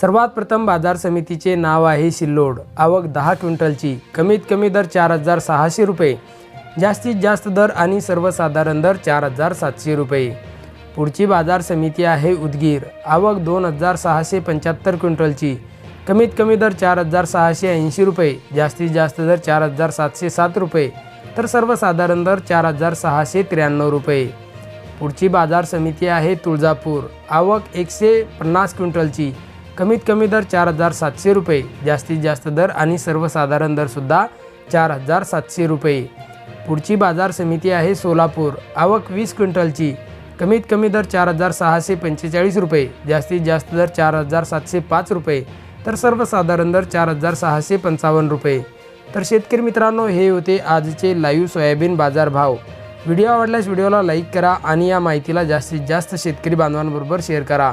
सर्वात प्रथम बाजार समितीचे नाव आहे सिल्लोड आवक दहा क्विंटलची. कमीत कमी दर चार हजार सहाशे रुपये. जास्तीत जास्त दर आणि सर्वसाधारण दर चार हजार सातशे रुपये. पुढची बाजार समिती आहे उदगीर. आवक दोन हजार सहाशे पंच्याहत्तर क्विंटलची. कमीत कमी दर चार हजार सहाशे ऐंशी रुपये. जास्तीत जास्त दर चार हजार सातशे सात रुपये. तर सर्वसाधारण दर चार हजार सहाशे त्र्याण्णव रुपये. पुढची बाजार समिती आहे तुळजापूर. आवक एकशे पन्नास क्विंटलची. कमीत कमी दर चार हजार सातशे रुपये जास्तीत जास्त दर आणि सर्वसाधारण दरसुद्धा चार हजार सातशे रुपये. पुढची बाजार समिती आहे सोलापूर. आवक वीस क्विंटलची कमीत कमी दर चार हजार सहाशे पंचेचाळीस रुपये जास्तीत जास्त दर चार हजार सातशे पाच रुपये तर सर्वसाधारण दर चार हजार सहाशे पंचावन्न रुपये. तर शेतकरी मित्रांनो हे होते आजचे लाईव्ह सोयाबीन बाजार भाव व्हिडिओ आवडल्यास व्हिडिओला लाईक करा आणि या माहितीला जास्तीत जास्त शेतकरी बांधवांबरोबर शेअर करा.